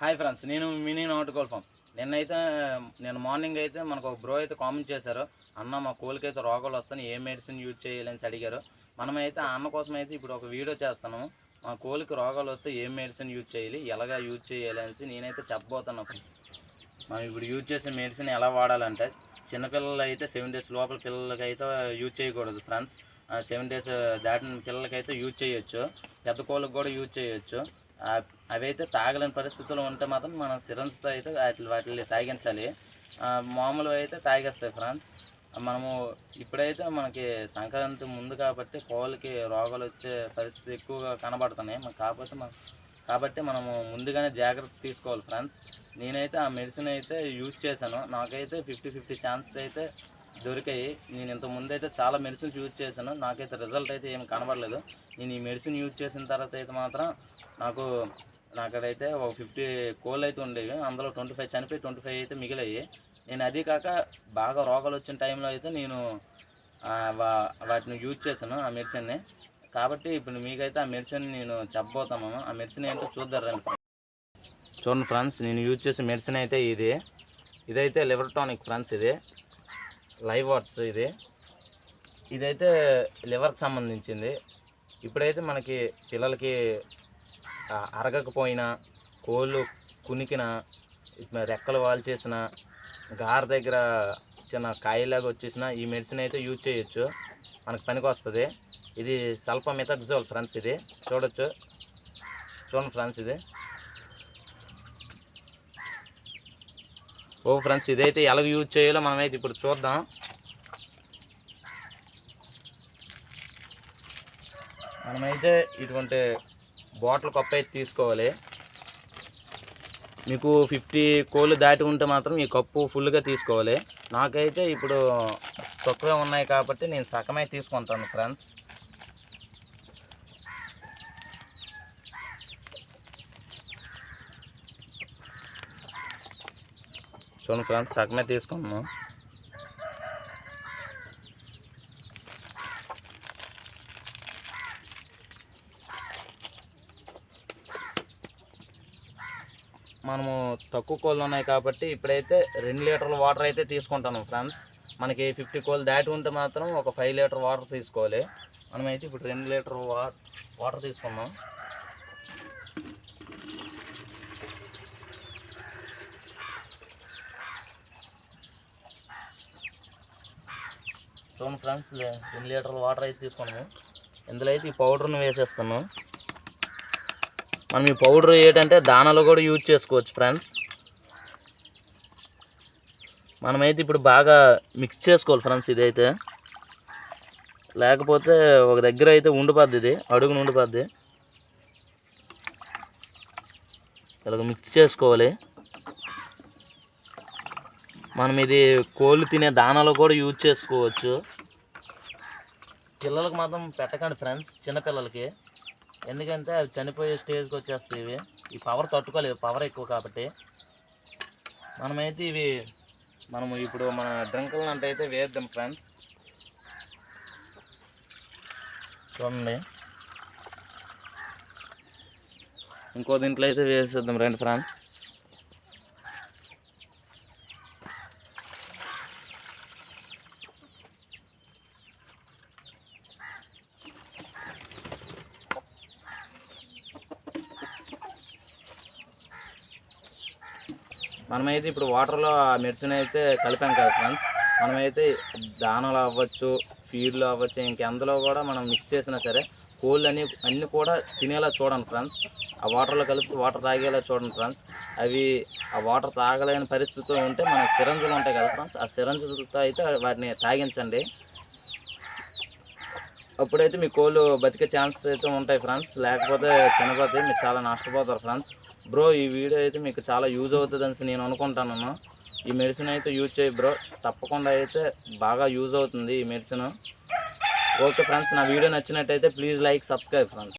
Hi friends నేను mini నాటుకోల్ farm. నిన్నైతే నేను మార్నింగ్ అయితే మనకు ఒక బ్రో అయితే కామెంట్ చేశారు. అన్న మా కోళ్ళకి అయితే రోగాలు వస్తాయి ఏ మెడిసిన్ యూజ్ చేయాలని అడిగారు. మనమైతే అన్న కోసం అయితే ఇప్పుడు ఒక వీడియో చేస్తాను మా కోళ్ళకి రోగాలు వస్తే ఏ మెడిసిన్ యూజ్ చేయాలి ఎలాగా యూజ్ చేయాలి అనేసి నేనైతే చెప్పబోతున్నాను మనం ఇప్పుడు యూజ్ చేసే మెడిసిన్ ఎలా వాడాలంటే చిన్నపిల్లలు అయితే సెవెన్ డేస్ లోపల పిల్లలకి అయితే యూజ్ చేయకూడదు ఫ్రెండ్స్. సెవెన్ డేస్ దాటిన పిల్లలకైతే యూజ్ చేయొచ్చు. పెద్ద కోళ్ళకి కూడా యూజ్ చేయొచ్చు. అవైతే తాగలేని పరిస్థితుల్లో ఉంటే మాత్రం మనం సిరంజ్తో అయితే వాటి వాటిని తాగించాలి. మామూలుగా మామూలు అయితే తాగేస్తాయి ఫ్రెండ్స్. మనము ఇప్పుడైతే మనకి సంక్రాంతి ముందు కాబట్టి కోళ్ళకి రోగాలు వచ్చే పరిస్థితి ఎక్కువగా కనబడుతున్నాయి. కాకపోతే మన కాబట్టి మనము ముందుగానే జాగ్రత్త తీసుకోవాలి ఫ్రెండ్స్. నేనైతే ఆ మెడిసిన్ అయితే యూజ్ చేశాను. నాకైతే ఫిఫ్టీ ఫిఫ్టీ ఛాన్సెస్ అయితే దొరికాయి. నేను ఇంత ముందు అయితే చాలా మెడిసిన్స్ యూజ్ చేశాను. నాకైతే రిజల్ట్ అయితే ఏమి కనబడలేదు. నేను ఈ మెడిసిన్ యూజ్ చేసిన తర్వాత అయితే మాత్రం నాకు నాకైతే ఒక ఫిఫ్టీ కోళ్ళు అయితే ఉండేవి. అందులో ట్వంటీ ఫైవ్ చనిపోయి ట్వంటీ ఫైవ్ అయితే మిగిలాయి. నేను అది కాక బాగా రోగాలు వచ్చిన టైంలో అయితే నేను వా- వాటిని యూజ్ చేశాను ఆ మెడిసిన్ని కాబట్టి ఇప్పుడు మీకైతే ఆ మెడిసిన్ నేను చెప్పబోతాను ఆ మెడిసిన్ ఏంటో చూద్దాం రండి. చూడండి ఫ్రెండ్స్ నేను యూజ్ చేసే మెడిసిన్ అయితే ఇది. ఇదైతే లివర్ టానిక్ ఫ్రెండ్స్ ఇది. లైవ్ వాట్స్ ఇది. ఇదైతే లివర్కి సంబంధించింది. ఇప్పుడైతే మనకి పిల్లలకి అరగకపోయినా కోళ్ళు కునికిన రెక్కలు వాల్ చేసిన గార దగ్గర చిన్న కాయలాగా వచ్చేసిన ఈ మెడిసిన్ అయితే యూజ్ చేయొచ్చు. మనకు పనికి వస్తుంది. ఇది సల్ఫామిథాక్సోల్ ఫ్రెండ్స్ ఇది. చూడొచ్చు. చూడండి ఫ్రెండ్స్ ఇది. ఓ ఫ్రెండ్స్ ఇదైతే ఎలా యూజ్ చేయాలో మనమైతే ఇప్పుడు చూద్దాం. మనమైతే ఇటువంటి బాటిల్ కప్ అయితే తీసుకోవాలి. మీకు ఫిఫ్టీ కోళ్ళు దాటి ఉంటే మాత్రం ఈ కప్పు ఫుల్గా తీసుకోవాలి. నాకైతే ఇప్పుడు తక్కువే ఉన్నాయి కాబట్టి నేను సగమే తీసుకుంటాను ఫ్రెండ్స్ చూడండి ఫ్రెండ్స్ సగమే తీసుకున్నాము. మనము తక్కువ కోళ్ళు ఉన్నాయి కాబట్టి ఇప్పుడైతే రెండు లీటర్ల వాటర్ అయితే తీసుకుంటాను ఫ్రెండ్స్. మనకి ఫిఫ్టీ కోళ్ళు దాటి ఉంటే మాత్రం ఒక ఫైవ్ లీటర్ వాటర్ తీసుకోవాలి. మనమైతే ఇప్పుడు రెండు లీటర్ వాటర్ తీసుకున్నాం. చూడండి ఫ్రెండ్స్ రెండు లీటర్ల వాటర్ అయితే తీసుకున్నాము. ఇందులో అయితే ఈ పౌడర్ను వేసేస్తాను మనం ఈ పౌడర్ ఏంటంటే దానాలో కూడా యూజ్ చేసుకోవచ్చు ఫ్రెండ్స్. మనమైతే ఇప్పుడు బాగా మిక్స్ చేసుకోవాలి ఫ్రెండ్స్ ఇదైతే. లేకపోతే ఒక దగ్గర అయితే ఉండిపోద్ది ఇది అడుగును ఉండిపోద్ది. ఇలాగ మిక్స్ చేసుకోవాలి. మనం ఇది కోళ్ళు తినే దానాలో కూడా యూజ్ చేసుకోవచ్చు. పిల్లలకు మాత్రం పెట్టకండి ఫ్రెండ్స్ చిన్నపిల్లలకి. ఎందుకంటే అవి చనిపోయే స్టేజ్కి వచ్చేస్తాయి ఇవి. ఈ పవర్ తట్టుకోలేవు పవర్ ఎక్కువ కాబట్టి. మనమైతే ఇవి మనము ఇప్పుడు మన డ్రింకులను అంటే అయితే వేద్దాం ఫ్రెండ్స్ చూడండి. ఇంకో దీంట్లో అయితే వేసేద్దాం రండి ఫ్రెండ్స్ మనమైతే ఇప్పుడు వాటర్లో ఆ మెడిసిన్ అయితే కలిపాం కదా ఫ్రెండ్స్ మనమైతే దానాలు అవ్వచ్చు ఫీడ్లు అవ్వచ్చు ఇంకెందులో కూడా మనం మిక్స్ చేసినా సరే కోళ్ళు అన్ని అన్నీ కూడా తినేలా చూడండి ఫ్రెండ్స్ ఆ వాటర్లో కలిపి వాటర్ తాగేలా చూడండి ఫ్రెండ్స్ అవి ఆ వాటర్ తాగలేని పరిస్థితిలో ఉంటే మన సిరంజులు ఉంటాయి కదా ఫ్రెండ్స్ ఆ సిరంజులతో అయితే వాటిని తాగించండి. అప్పుడైతే మీ కోళ్ళు బతికే ఛాన్స్ అయితే ఉంటాయి ఫ్రెండ్స్. లేకపోతే చనిపోతే మీరు చాలా నష్టపోతారు ఫ్రెండ్స్. బ్రో ఈ వీడియో అయితే మీకు చాలా యూజ్ అవుతుంది నేను అనుకుంటాను ఈ మెడిసిన్ అయితే యూజ్ చేయి బ్రో. తప్పకుండా అయితే బాగా యూజ్ అవుతుంది ఈ మెడిసిన్. ఓకే ఫ్రెండ్స్ నా వీడియో నచ్చినట్టయితే ప్లీజ్ లైక్ సబ్స్క్రైబ్ ఫ్రెండ్స్.